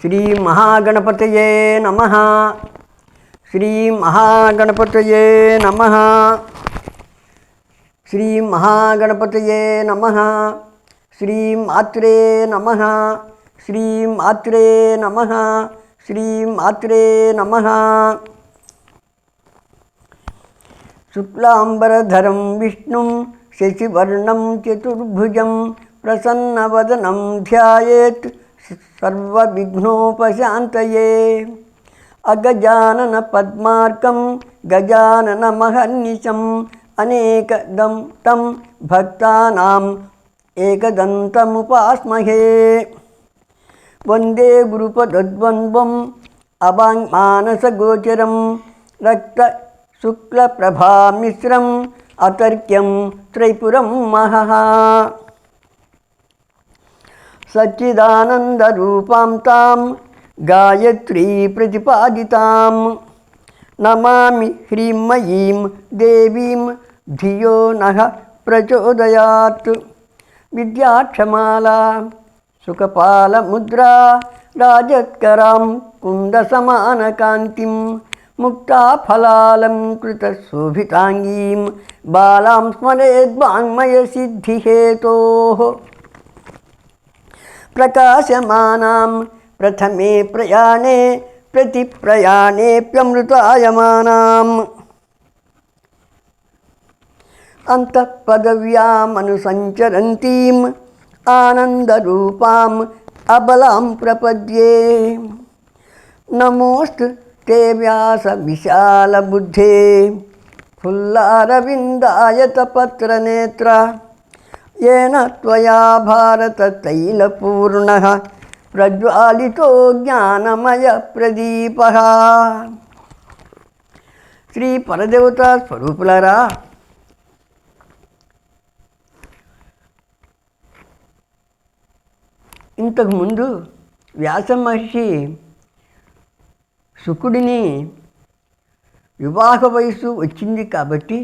శ్రీ మహాగణపతయే నమ. శ్రీ మహాగణపతయే నమ. శ్రీ మహాగణపతయే నమ. శ్రీ మాత్రే నమ. శ్రీ మాత్రే నమ. శ్రీ మాత్రే నమ. శుక్లాంబరధరం విష్ణుం శశివర్ణం చతుర్భుజం ప్రసన్నవదనం ధ్యాయేత్ सर्वविघ्नोपशान्तये। अगजाननपद्मार्कं गजाननमहर्निशम् अनेकदं वंदे भक्तानाम् एकदन्तमुपास्महे। रक्त शुक्ल अवाङ्मानसगोचरं रक्तशुक्लप्रभामिश्रम् अतर्क्यं त्रिपुरं महः। సచ్చిదానందరూపాం తాం గాయత్రీ ప్రతిపాదితాం. నమామి హ్రీమయీం దేవీం ధియో నహ ప్రచోదయాత్. విద్యాక్షమాలా సుఖపాలముద్రా రాజత్కరాం కుन्दసమానకాन्तिं मुक्ताफलालं कृतशोभिताङ्गीं बालां स्मरेद्वाङ्मयसिद्धिहेतोः ప్రకాశమానాం ప్రథమే ప్రయాణే ప్రతి ప్రతిప్రయాణేప్యమృతాయమానాం అంతఃపదవ్యామనుసంచరంతీం ఆనందరూపాం అబలాం ప్రపద్యే నమోస్తు తే వ్యాస విశాలబుద్ధే ఫుల్లారవిందాయతపత్రనేత్ర येन त्वया भारततैलपूर्णः प्रज्वालितो జ్ఞానమయప్రదీప శ్రీ పరదేవత స్వరూపులారా ఇంతకు ముందు వ్యాస మహర్షి శుకుడిని వివాహ వయసు వచ్చింది కాబట్టి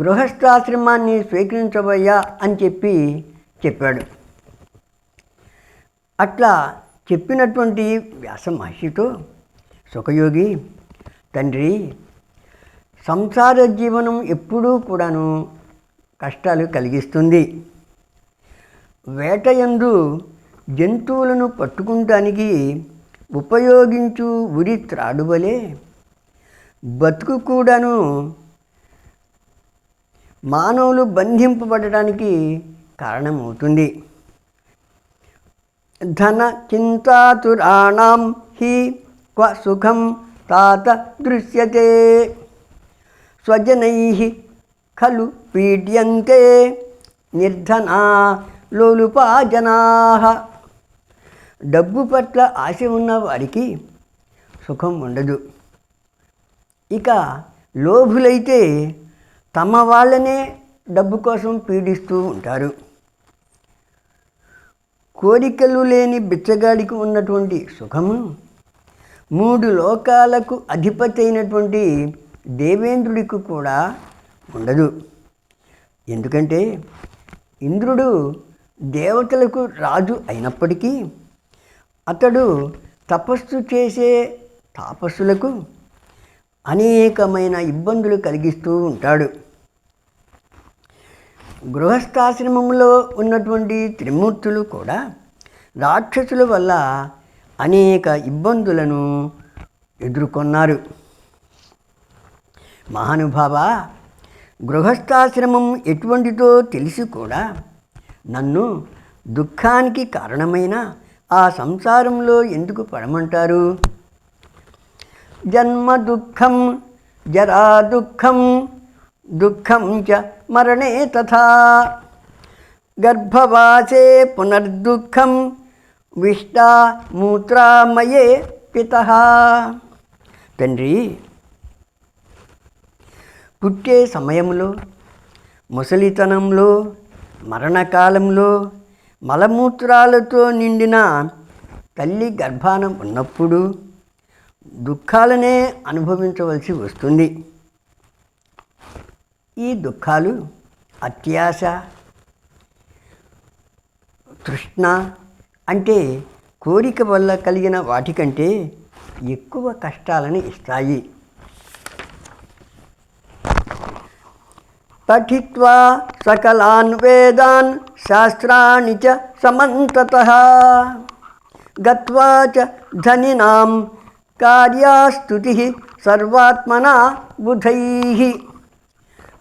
గృహస్థాశ్రమాన్ని స్వీకరించవయ్యా అని చెప్పి చెప్పాడు. అట్లా చెప్పినటువంటి వ్యాస మహర్షితో సుఖయోగి తండ్రి సంసార జీవనం ఎప్పుడూ కూడాను కష్టాలు కలిగిస్తుంది. వేటయందు జంతువులను పట్టుకుంటానికి ఉపయోగించు ఉరి త్రాడువలే బతుకు కూడాను మానవులు బంధింపబడడానికి కారణమవుతుంది. ధన చింతాతురాణం హి క్వ సుఖం తాత దృశ్యతే. స్వజనై ఖలు పీడ్యంతే నిర్ధనా లోలుపా జనా డబ్బు పట్ల ఆశ ఉన్న వారికి సుఖం ఉండదు. ఇక లోభులైతే తమ వాళ్ళనే డబ్బు కోసం పీడిస్తూ ఉంటారు. కోరికలు లేని బిచ్చగాడికి ఉన్నటువంటి సుఖము మూడు లోకాలకు అధిపతి అయినటువంటి దేవేంద్రుడికి కూడా ఉండదు. ఎందుకంటే ఇంద్రుడు దేవతలకు రాజు అయినప్పటికీ అతడు తపస్సు చేసే తాపస్సులకు అనేకమైన ఇబ్బందులు కలిగిస్తూ ఉంటాడు. గృహస్థాశ్రమంలో ఉన్నటువంటి త్రిమూర్తులు కూడా రాక్షసుల వల్ల అనేక ఇబ్బందులను ఎదుర్కొన్నారు. మహానుభావ గృహస్థాశ్రమం ఎటువంటిదో తెలిసి కూడా నన్ను దుఃఖానికి కారణమైన ఆ సంసారంలో ఎందుకు పడమంటారు? జన్మ దుఃఖం జరా దుఃఖం దుఃఖం చ మరణే తథా. గర్భవాసే పునర్దుఃఖం విష్టా మూత్రామయే పిత. తండ్రి పుట్టే సమయంలో ముసలితనంలో మరణకాలంలో మలమూత్రాలతో నిండిన తల్లి గర్భానం ఉన్నప్పుడు దుఃఖాలనే అనుభవించవలసి వస్తుంది. ఈ దుఃఖాలు అత్యాశ తృష్ణ అంటే కోరిక వల్ల కలిగిన వాటికంటే ఎక్కువ కష్టాలను ఇస్తాయి. పఠిత్వా సకలాన్ వేదాన్ శాస్త్రాన్ని చ సమంతత. గత్వా చ ధనినాం కార్యాస్తుతి సర్వాత్మనా బుధై.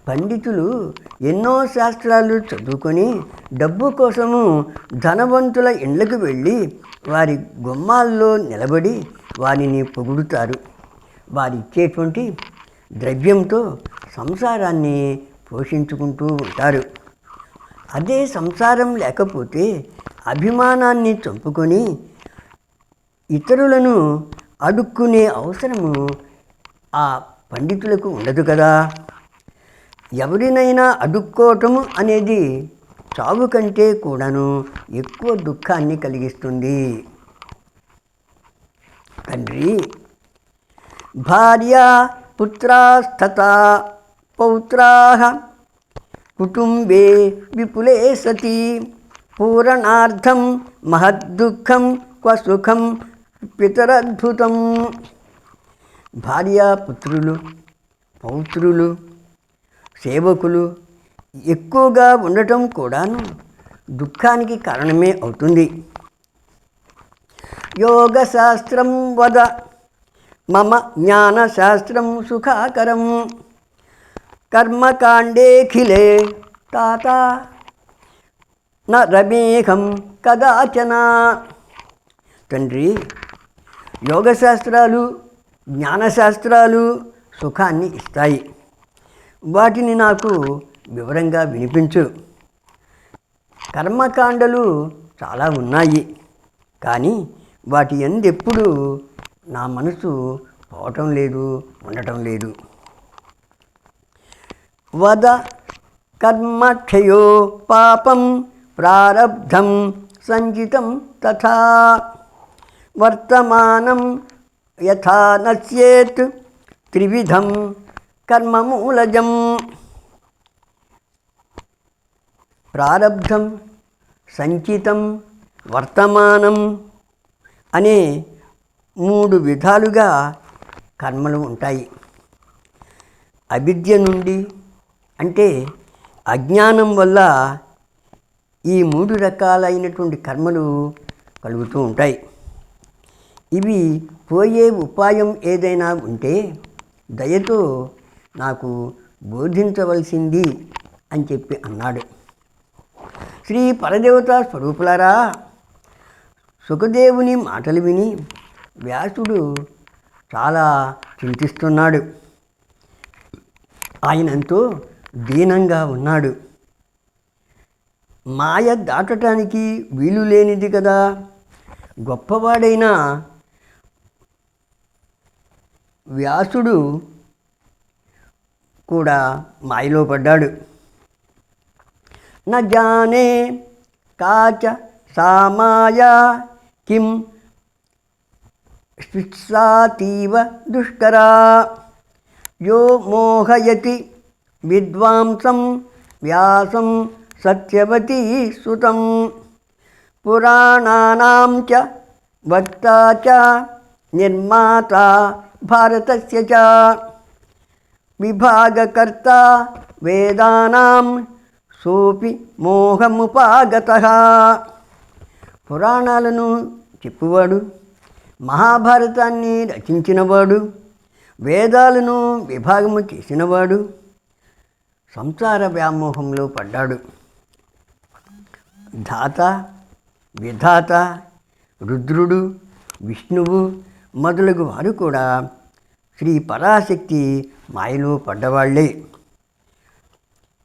పండితులు ఎన్నో శాస్త్రాలు చదువుకొని డబ్బు కోసము ధనవంతుల ఇండ్లకు వెళ్ళి వారి గుమ్మాల్లో నిలబడి వారిని పొగుడుతారు. వారిచ్చేటువంటి ద్రవ్యంతో సంసారాన్ని పోషించుకుంటూ ఉంటారు. అదే సంసారం లేకపోతే అభిమానాన్ని చంపుకొని ఇతరులను అడుక్కునే అవసరము ఆ పండితులకు ఉండదు కదా. ఎవరినైనా అడుక్కోవటము అనేది చావు కంటే కూడాను ఎక్కువ దుఃఖాన్ని కలిగిస్తుంది. తండ్రి భార్య పుత్రాస్తత పౌత్రా కుటుంబే విపులే సతి. పూరణార్థం మహద్దుఃఖం క్వ సుఖం పితరద్భుతం. భార్య పుత్రులు పౌత్రులు సేవకులు ఎక్కువగా ఉండటం కూడాను దుఃఖానికి కారణమే అవుతుంది. యోగశాస్త్రం వద మమ జ్ఞానశాస్త్రం సుఖాకరం. కర్మకాండేఖిలే తాత న రమేహం కదాచన. తండ్రి యోగశాస్త్రాలు జ్ఞానశాస్త్రాలు సుఖాన్ని ఇస్తాయి. వాటిని నాకు వివరంగా వినిపించు. కర్మకాండలు చాలా ఉన్నాయి. కానీ వాటి ఎందెప్పుడు నా మనసు పోవటం లేదు ఉండటం లేదు. వద కర్మక్షయో పాపం ప్రారబ్ధం సంచితం తథా. వర్తమానం యథా నశ్యేత్ త్రివిధం కర్మమూలజం. ప్రారబ్ధం సంచితం వర్తమానం అనే మూడు విధాలుగా కర్మలు ఉంటాయి. అవిద్య నుండి అంటే అజ్ఞానం వల్ల ఈ మూడు రకాలైనటువంటి కర్మలు కలుగుతూ ఉంటాయి. ఇవి పోయే ఉపాయం ఏదైనా ఉంటే దయతో నాకు బోధించవలసింది అని చెప్పి అన్నాడు. శ్రీ పరదేవత స్వరూపులారా సుఖదేవుని మాటలు విని వ్యాసుడు చాలా చింతిస్తున్నాడు. ఆయన ఎంతో దీనంగా ఉన్నాడు. మాయ దాటటానికి వీలు లేనిది కదా. గొప్పవాడైన వ్యాసుడు కూడా మాయలో పడ్డాడు. న కాచ సామాయా కిం శిక్షాతీవ దుష్కరా. యో మోహయతి విద్వాంసం వ్యాసం సత్యవతీ సుతం. పురాణానాం చ వక్త చ నిర్మాత భారతస్య చ. విభాగకర్త వేదానాం సోపి మోహముపాగత పురాణాలను చెప్పువాడు మహాభారతాన్ని రచించినవాడు వేదాలను విభాగము చేసినవాడు సంసార వ్యామోహంలో పడ్డాడు. ధాత విధాత రుద్రుడు విష్ణువు మొదలగు వారు కూడా శ్రీ పరాశక్తి మాయలో పడ్డవాళ్ళే.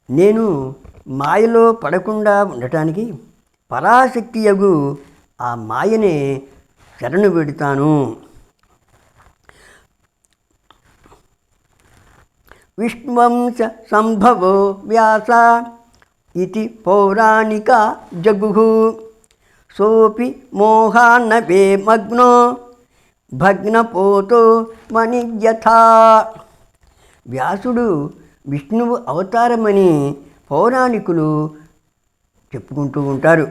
నేను మాయలో పడకుండా ఉండటానికి పరాశక్తి యగు ఆ మాయనే శరణు పెడతాను. విష్ణువంశ సంభవో వ్యాస ఇది పౌరాణిక జగు సోపి మోహాన్నవే మగ్నో భగ్నపోతో మణియథా వ్యాసుడు విష్ణువు అవతారమని పౌరాణికులు చెప్పుకుంటూ ఉంటారు.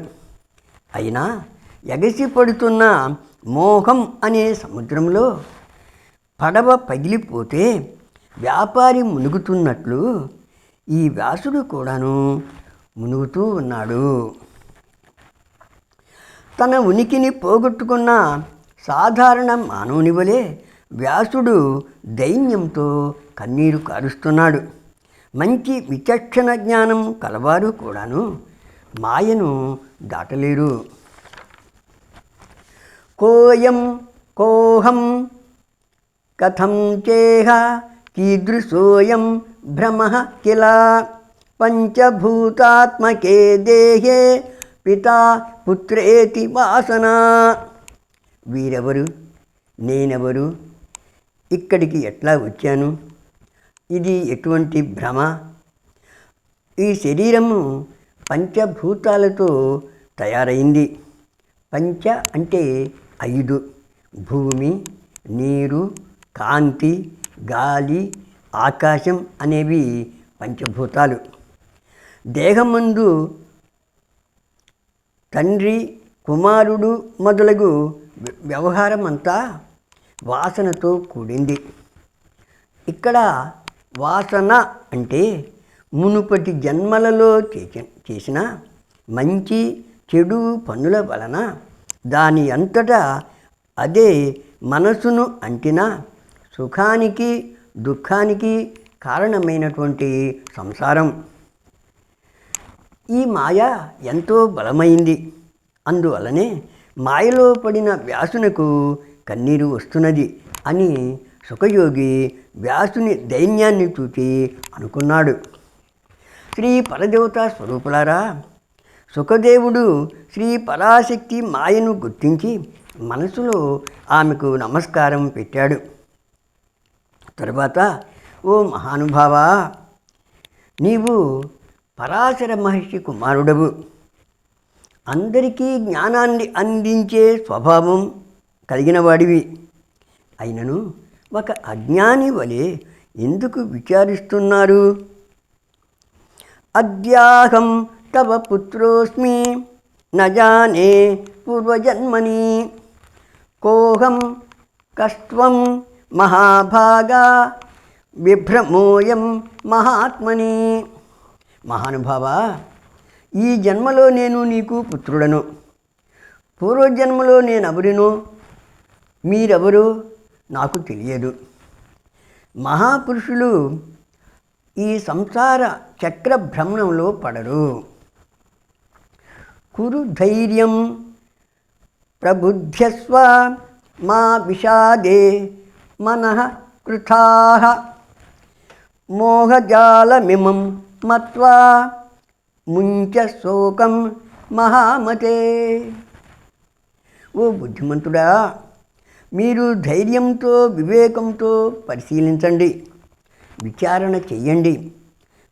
అయినా ఎగసి పడుతున్న మోహం అనే సముద్రంలో పడవ పగిలిపోతే వ్యాపారి మునుగుతున్నట్లు ఈ వ్యాసుడు కూడాను మునుగుతూ ఉన్నాడు. తన ఉనికిని పోగొట్టుకున్న సాధారణ మానవుని వలె వ్యాసుడు దైన్యంతో కన్నీరు కారుస్తున్నాడు. మంచి విచక్షణ జ్ఞానం కలవారు కూడాను మాయను దాటలేరు. కోయం కోహం కథం చేహ కీదృశోయం భ్రమ కిల పంచభూతాత్మకే దేహే పితా పుత్రేతి వాసన. వీరెవరు? నేనెవరు? ఇక్కడికి ఎట్లా వచ్చాను? ఇది ఎటువంటి భ్రమ? ఈ శరీరము పంచభూతాలతో తయారైంది. పంచ అంటే ఐదు. భూమి నీరు కాంతి గాలి ఆకాశం అనేవి పంచభూతాలు. దేహమందు తండ్రి కుమారుడు మొదలగు వ్యవహారం అంతా వాసనతో కూడింది. ఇక్కడ వాసన అంటే మునుపటి జన్మలలో చేసిన మంచి చెడు పనుల వలన దాని అంతటా అదే మనసును అంటిన సుఖానికి దుఃఖానికి కారణమైనటువంటి సంసారం. ఈ మాయ ఎంతో బలమైంది. అందువలనే మాయలో పడిన వ్యాసునకు కన్నీరు వస్తున్నది అని సుఖయోగి వ్యాసుని దైన్యాన్ని చూచి అనుకున్నాడు. శ్రీ పరదేవత స్వరూపులారా సుఖదేవుడు శ్రీ పరాశక్తి మాయను గుర్తించి మనసులో ఆమెకు నమస్కారం పెట్టాడు. తరువాత ఓ మహానుభావా నీవు పరాశర మహర్షి కుమారుడవు. అందరికీ జ్ఞానాన్ని అందించే స్వభావం కలిగిన వాడివి అయినను ఒక అజ్ఞాని వలె ఎందుకు విచారిస్తున్నారు? అద్యాహం తవ పుత్రోస్మి నజానే పూర్వజన్మని. కోహం కష్టం మహాభాగా విభ్రమోయం మహాత్మని. మహానుభావా ఈ జన్మలో నేను నీకు పుత్రుడను. పూర్వజన్మలో నేను మీరెవరు నాకు తెలియదు. మహాపురుషులు ఈ సంసార చక్ర భ్రమణంలో పడరు. కురు ధైర్యం ప్రబుద్ధ్యస్వ మా విషాదే మనః కృథా. మోహజాలమిమం మత్వా ముంచ శోకం మహామతే. ఓ బుద్ధిమంతుడా మీరు ధైర్యంతో వివేకంతో పరిశీలించండి. విచారణ చెయ్యండి.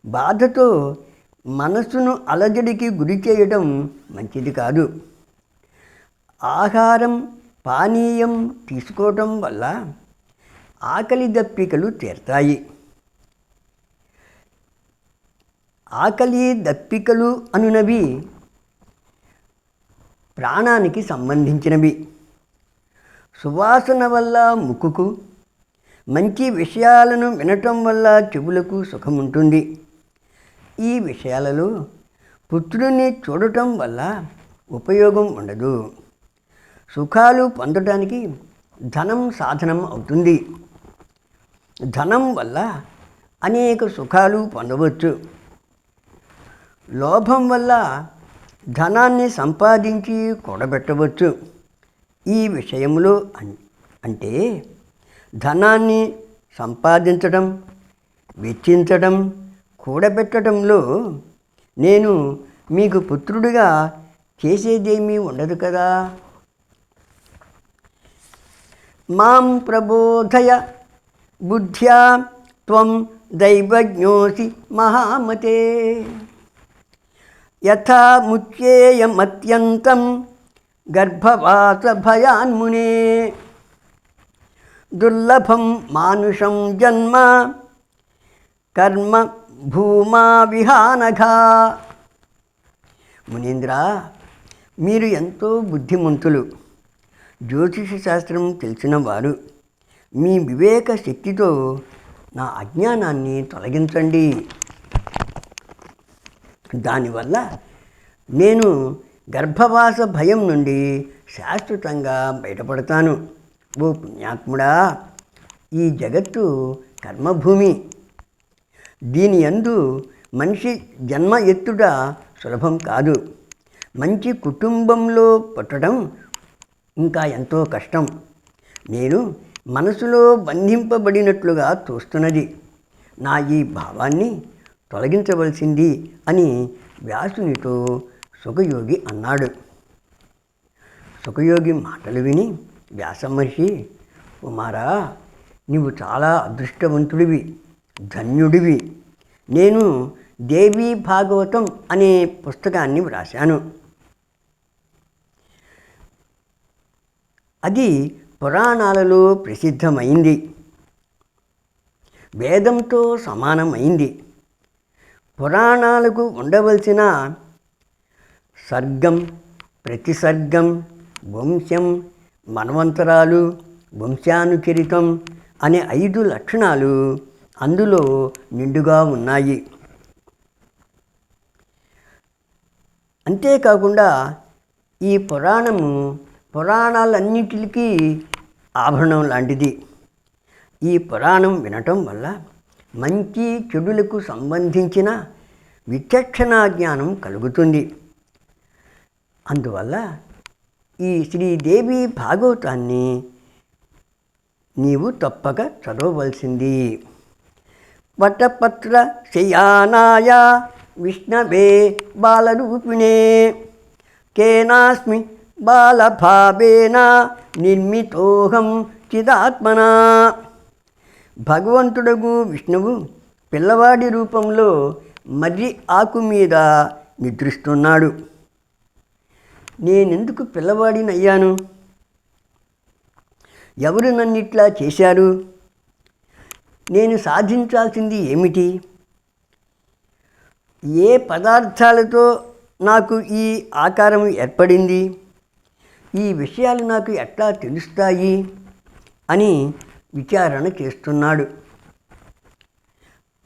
బాధతో మనసును అలజడికి గురి చేయడం మంచిది కాదు. ఆహారం పానీయం తీసుకోవటం వల్ల ఆకలి దప్పికలు తీరతాయి. ఆకలి దప్పికలు అనునవి. ప్రాణానికి సంబంధించినవి. సువాసన వల్ల ముక్కుకు మంచి విషయాలను వినటం వల్ల చెవులకు సుఖం ఉంటుంది ఈ విషయాలలో పుత్రుడిని చూడటం వల్ల ఉపయోగం ఉండదు. సుఖాలు పొందటానికి ధనం సాధనం అవుతుంది. ధనం వల్ల అనేక సుఖాలు పొందవచ్చు. లోభం వల్ల ధనాన్ని సంపాదించి కూడబెట్టవచ్చు. ఈ విషయంలో అంటే ధనాన్ని సంపాదించడం వెచ్చించడం కూడబెట్టడంలో నేను మీకు పుత్రుడిగా చేసేదేమీ ఉండదు కదా? మాం ప్రబోధయ బుద్ధ్యా త్వం దైవజ్ఞోసి మహామతే. యథా ముచ్చేయమత్యంతం గర్భవాస భయాన్మునే దుర్లభం మానుషం జన్మ కర్మ భూమా విహానఘా. మునీంద్ర మీరు ఎంతో బుద్ధిమంతులు. జ్యోతిష శాస్త్రం తెలిసిన వారు మీ వివేక శక్తితో నా అజ్ఞానాన్ని తొలగించండి. దానివల్ల నేను గర్భవాస భయం నుండి శాశ్వతంగా బయటపడతాను. ఓ పుణ్యాత్ముడా ఈ జగత్తు కర్మభూమి. దీని యందు మనిషి జన్మ ఎత్తుట సులభం కాదు. మంచి కుటుంబంలో పుట్టడం ఇంకా ఎంతో కష్టం. నేను మనసులో బంధింపబడినట్లుగా చూస్తున్నది నా ఈ భావాన్ని తొలగించవలసింది అని వ్యాసునితో సుఖయోగి అన్నాడు. సుఖయోగి మాటలు విని వ్యాసమహర్షి కుమారా నీవు చాలా అదృష్టవంతుడివి ధన్యుడివి. నేను దేవీ భాగవతం అనే పుస్తకాన్ని వ్రాశాను. అది పురాణాలలో ప్రసిద్ధమైంది. వేదంతో సమానమైంది. పురాణాలకు ఉండవలసిన సర్గం ప్రతిసర్గం వంశం మన్వంతరాలు వంశానుచరితం అనే ఐదు లక్షణాలు అందులో నిండుగా ఉన్నాయి. అంతేకాకుండా ఈ పురాణము పురాణాలన్నిటికీ ఆభరణం లాంటిది. ఈ పురాణం వినటం వల్ల మంచి చెడులకు సంబంధించిన విచక్షణా జ్ఞానం కలుగుతుంది. అందువల్ల ఈ శ్రీదేవి భాగవతాన్ని నీవు తప్పక చదవవలసింది. వటపత్ర శయానాయ విష్ణవే బాలరూపిణే. కేనాస్మి బాలభావేన నిర్మితోహం చిదాత్మనా. భగవంతుడగు విష్ణువు పిల్లవాడి రూపంలో మర్రి ఆకు మీద నిద్రిస్తున్నాడు. నేనెందుకు పిల్లవాడినయ్యాను ఎవరు నన్నిట్లా చేశారు? నేను సాధించాల్సింది ఏమిటి? ఏ పదార్థాలతో నాకు ఈ ఆకారం ఏర్పడింది? ఈ విషయాలు నాకు ఎట్లా తెలుస్తాయి? అని విచారణ చేస్తున్నాడు.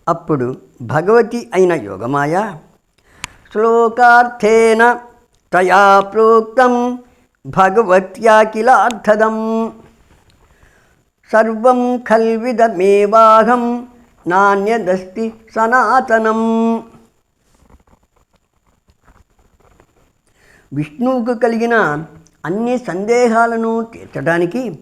అప్పుడు భగవతి అయిన యోగమాయ శ్లోకార్థేన తయా ప్రోక్తం భగవత్యా కిలార్థదం సర్వం ఖల్విదమేవాహం నాణ్యదస్తి సనాతనం. విష్ణువుకు కలిగిన అన్ని సందేహాలను తీర్చడానికి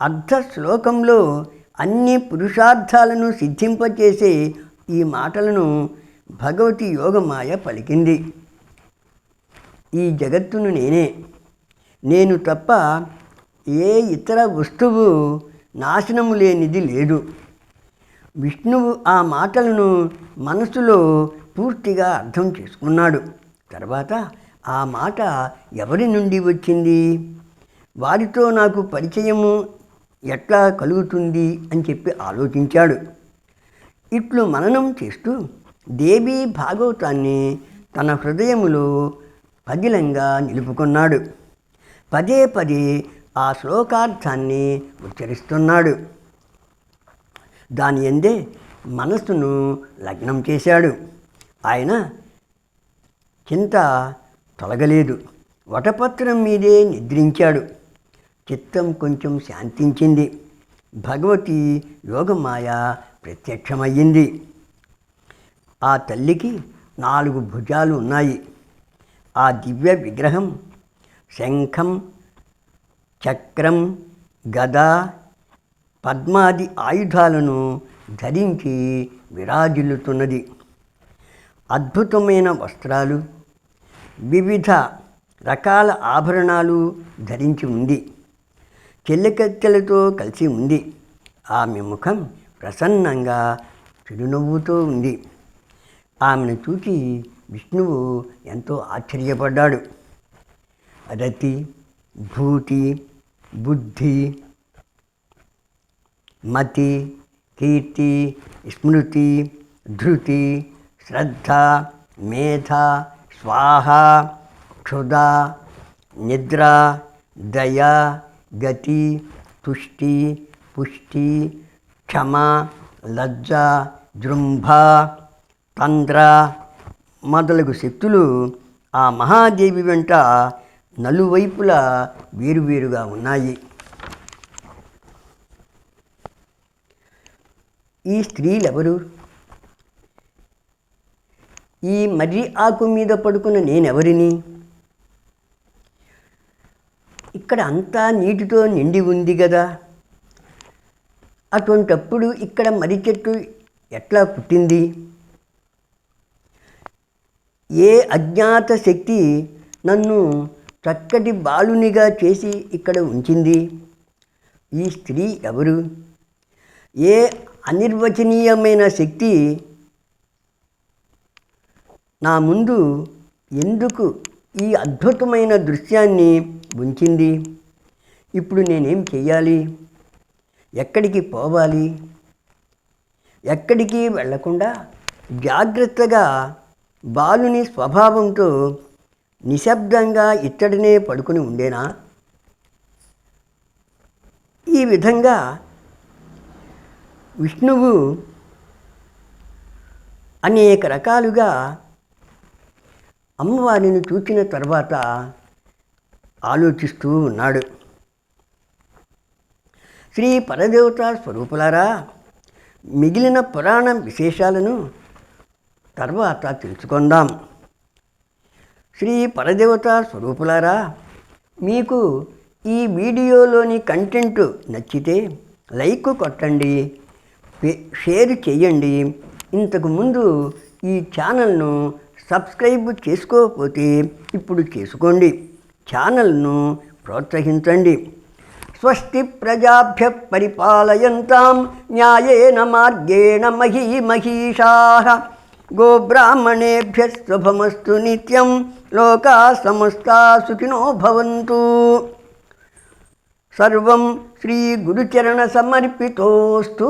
అర్ధ శ్లోకంలో అన్ని పురుషార్థాలను సిద్ధింపచేసే ఈ మాటలను భగవతి యోగమాయ పలికింది. ఈ జగత్తును నేనే. నేను తప్ప ఏ ఇతర వస్తువు నాశనము లేనిది లేదు. విష్ణువు ఆ మాటలను మనసులో పూర్తిగా అర్థం చేసుకున్నాడు. తర్వాత ఆ మాట ఎవరి నుండి వచ్చింది? వారితో నాకు పరిచయము ఎట్లా కలుగుతుంది అని చెప్పి ఆలోచించాడు. ఇట్లు మననం చేస్తూ దేవి భాగవతాన్ని తన హృదయములో పదిలంగా నిలుపుకున్నాడు. పదే పదే ఆ శ్లోకార్థాన్ని ఉచ్చరిస్తున్నాడు. దాని ఎందే మనస్సును లగ్నం చేశాడు. ఆయన చింత తొలగలేదు. వటపత్రం మీదే నిద్రించాడు. చిత్తం కొంచెం శాంతించింది. భగవతి యోగమాయ ప్రత్యక్షమయ్యింది. ఆ తల్లికి నాలుగు భుజాలు ఉన్నాయి. ఆ దివ్య విగ్రహం శంఖం చక్రం గద పద్మాది ఆయుధాలను ధరించి విరాజిల్లుతున్నది. అద్భుతమైన వస్త్రాలు వివిధ రకాల ఆభరణాలు ధరించి ఉంది. చెల్లికత్తెలతో కలిసి ఉంది. ఆమె ముఖం ప్రసన్నంగా చిరునవ్వుతో ఉంది. ఆమెను చూసి విష్ణువు ఎంతో ఆశ్చర్యపడ్డాడు. రతి భూతి బుద్ధి మతి కీర్తి స్మృతి ధృతి శ్రద్ధ మేధ స్వాహ క్షుధ నిద్ర దయ గతి తుష్టి పుష్టి క్షమ లజ్జ జృంభ తంద్ర మొదలగు శక్తులు ఆ మహాదేవి వెంట నలువైపులా వేరువేరుగా ఉన్నాయి. ఈ స్త్రీలెవరు? ఈ మర్రి ఆకు మీద పడుకున్న నేనెవరిని? ఇక్కడ అంతా నీటితో నిండి ఉంది కదా అటువంటప్పుడు ఇక్కడ మర్రి చెట్టు ఎట్లా పుట్టింది? ఏ అజ్ఞాత శక్తి నన్ను చక్కటి బాలునిగా చేసి ఇక్కడ ఉంచింది? ఈ స్త్రీ ఎవరు? ఏ అనిర్వచనీయమైన శక్తి నా ముందు ఎందుకు ఈ అద్భుతమైన దృశ్యాన్ని ఉంచింది. ఇప్పుడు నేనేం చెయ్యాలి? ఎక్కడికి పోవాలి? ఎక్కడికి వెళ్ళకుండా జాగ్రత్తగా బాలుని స్వభావంతో నిశ్శబ్దంగా ఇత్తడినే పడుకుని ఉండేనా? ఈ విధంగా విష్ణువు అనేక రకాలుగా అమ్మవారిని చూచిన తర్వాత ఆలోచిస్తూ ఉన్నాడు. శ్రీ పరదేవత స్వరూపులారా మిగిలిన పురాణ విశేషాలను తర్వాత తెలుసుకుందాం. శ్రీ పరదేవత స్వరూపులారా మీకు ఈ వీడియోలోని కంటెంట్ నచ్చితే లైక్ కొట్టండి షేర్ చేయండి. ఇంతకుముందు ఈ ఛానల్ను సబ్స్క్రైబ్ చేసుకోకపోతే ఇప్పుడు చేసుకోండి. ఛానల్ను ప్రోత్సహించండి. స్వస్తి ప్రజాభ్య పరిపాలయంతాం న్యాయేన మార్గేణ మహీ మహిషా. గోబ్రాహ్మణేభ్య శుభమస్తు నిత్యం లోకా సమస్తా సుఖినో భవంతు. సర్వం శ్రీ గురుచరణ సమర్పితోస్తు.